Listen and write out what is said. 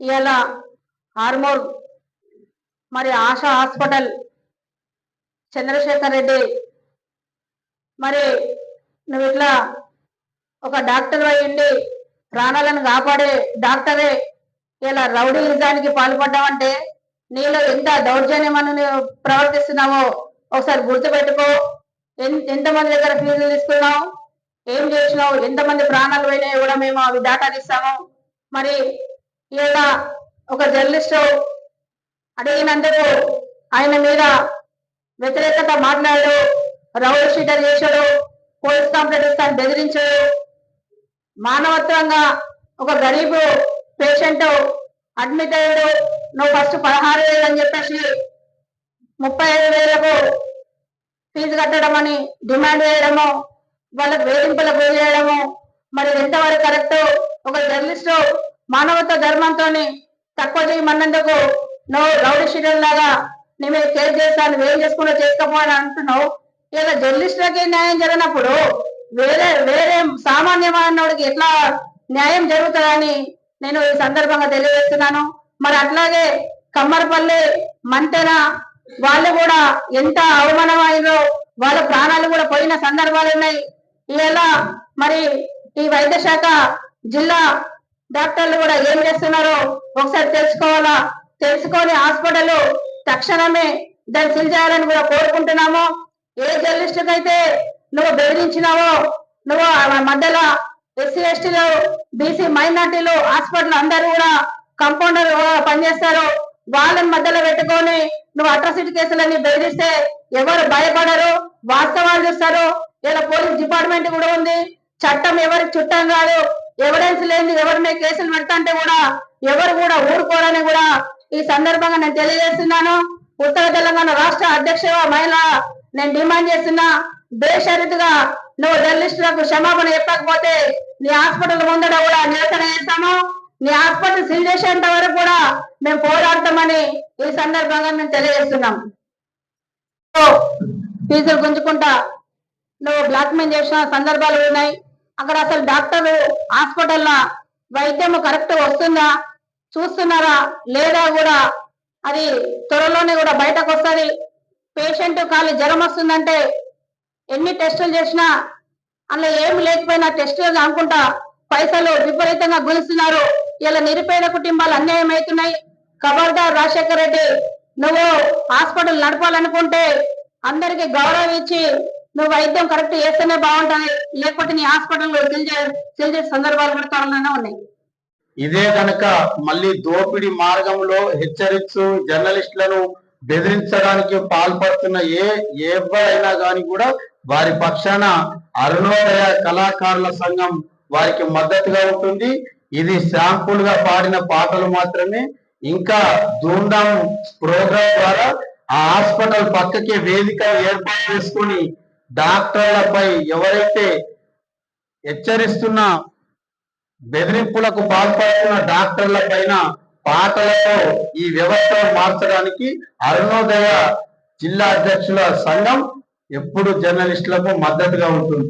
ఇవాళ ఆర్మోర్ మరి ఆశా హాస్పిటల్ చంద్రశేఖర్ రెడ్డి. మరి నువ్వు ఇట్లా ఒక డాక్టర్ అయ్యండి ప్రాణాలను కాపాడే డాక్టరే ఇలా రౌడీయిజానికి పాల్పడ్డావంటే నీలో ఎంత దౌర్జన్యమని నువ్వు ప్రవర్తిస్తున్నావో ఒకసారి గుర్తుపెట్టుకో. ఎంతమంది దగ్గర ఫీజులు తీసుకున్నావు? ఏం చేసినావు? ఎంతమంది ప్రాణాలు పోయినాయో కూడా మేము అవి డాటా తీస్తాము. మరి లేదా ఒక జర్నలిస్ట్ అడిగినందుకు ఆయన మీద వ్యతిరేకత మాట్లాడు రౌడ్ షీటర్ చేశాడు పోలీస్ కంప్లైంట్ ఇస్తాను బెదిరించాడు. మానవత్వంగా ఒక గరీబు పేషెంట్ అడ్మిట్ అయ్యాడు. నువ్వు ఫస్ట్ పదహారు వేలు అని చెప్పేసి ముప్పై ఐదు వేలకు ఫీజు కట్టడం అని డిమాండ్ చేయడము వాళ్ళకు వేధింపులకు గురి చేయడము. మరి ఎంతవరకు కరెక్ట్? ఒక జర్నలిస్ట్ మానవత ధర్మంతో తక్కువ చేయమన్నందుకు నువ్వు రౌడీ షీటర్ లాగా నీ మీద కేసు చేస్తాను నువ్వేం చేసుకుంటూ చేసుకోపో అని అంటున్నావు. ఇలా జర్నలిస్టులకి న్యాయం జరిగినప్పుడు వేరే వేరే సామాన్యమైనడికి ఎట్లా న్యాయం జరుగుతుందని నేను ఈ సందర్భంగా తెలియజేస్తున్నాను. మరి అట్లాగే కమ్మరపల్లి మంతెన వాళ్ళు కూడా ఎంత అవమానమైనో వాళ్ళ ప్రాణాలు కూడా పోయిన సందర్భాలు ఉన్నాయి. ఇలా మరి ఈ వైద్య శాఖ జిల్లా డాక్టర్లు కూడా ఏం చేస్తున్నారో ఒకసారి తెలుసుకోవాలా? తెలుసుకొని హాస్పిటల్ తక్షణమే దాన్ని సీల్ చేయాలని కూడా కోరుకుంటున్నాము. ఏ జర్నలిస్టుకు అయితే నువ్వు బెదిరించినావో నువ్వు ఆ మధ్యలో ఎస్సీ ఎస్టీలు బీసీ మైనార్టీలు హాస్పిటల్ అందరూ కూడా కంపౌండర్ పనిచేస్తారు వాళ్ళని మధ్యలో పెట్టుకొని నువ్వు అట్రాసిటీ కేసులన్నీ బెదిరిస్తే ఎవరు భయపడరు? వాస్తవాలు చూస్తారు. ఇలా పోలీస్ డిపార్ట్మెంట్ కూడా ఉంది. చట్టం ఎవరికి చుట్టం కాదు. ఎవిడెన్స్ లేని ఎవరి మీద కేసులు పెడతాంటే కూడా ఎవరు కూడా ఊరుకోరని కూడా ఈ సందర్భంగా నేను తెలియజేస్తున్నాను. ఉత్తర తెలంగాణ రాష్ట్ర అధ్యక్ష మహిళ నేను డిమాండ్ చేస్తున్నా బేషరతుగా నువ్వు జర్నలిస్టులకు క్షమాపణ చెప్పకపోతే నీ హాస్పిటల్ ముందర కూడా నిరసన చేస్తాము. నీ హాస్పిటల్ సీల్ చేసేంత వరకు కూడా మేము పోరాడతామని ఈ సందర్భంగా మేము తెలియజేస్తున్నాం ఫీజులు గుంజుకుంటా నువ్వు బ్లాక్మెయిల్ చేసిన సందర్భాలు ఉన్నాయి. అక్కడ అసలు డాక్టర్ హాస్పిటల్లో వైద్యం కరెక్ట్ వస్తుందా? చూస్తున్నారా? లేదా కూడా అది త్వరలోనే కూడా బయటకు వస్తుంది. పేషెంట్ కాలు జ్వరం వస్తుందంటే ఎన్ని టెస్టులు చేసినా అందులో ఏమి లేకపోయినా టెస్టులు అనుకుంటా పైసలు విపరీతంగా గులుస్తున్నారు ఇలా నిరుపేద కుటుంబాలు అన్యాయం అవుతున్నాయి. ఖబర్దార్ రాజశేఖర్ రెడ్డి నువ్వు హాస్పిటల్ నడపాలనుకుంటే అందరికి గౌరవం ఇచ్చి నువ్వు వైద్యం కరెక్ట్ చేస్తేనే బాగుంటుంది. లేకపోతే నీ హాస్పిటల్లో సీల్ సందర్భాలు కూడా త్వరలోనే ఉన్నాయి. ఇదే గనక మళ్ళీ దోపిడీ మార్గంలో హెచ్చరిస్తూ జర్నలిస్టులను బెదిరించడానికి పాల్పడుతున్న ఏ ఎవరైనా గాని కూడా వారి పక్షాన అరుణోదయ కళాకారుల సంఘం వారికి మద్దతుగా ఉంటుంది. ఇది శాంపుల్గా పాడిన పాటలు మాత్రమే. ఇంకా ధూమ్ధాం ప్రోగ్రాం ద్వారా ఆ హాస్పిటల్ పక్కకి వేదిక ఏర్పాటు చేసుకొని డాక్టర్లపై ఎవరైతే హెచ్చరిస్తున్న బెదిరింపులకు పాల్పడుతున్న డాక్టర్ల పైన పాటలతో ఈ వ్యవస్థను మార్చడానికి అరుణోదయ జిల్లా అధ్యక్షుల సంఘం ఎప్పుడు జర్నలిస్టులకు మద్దతుగా ఉంటుంది.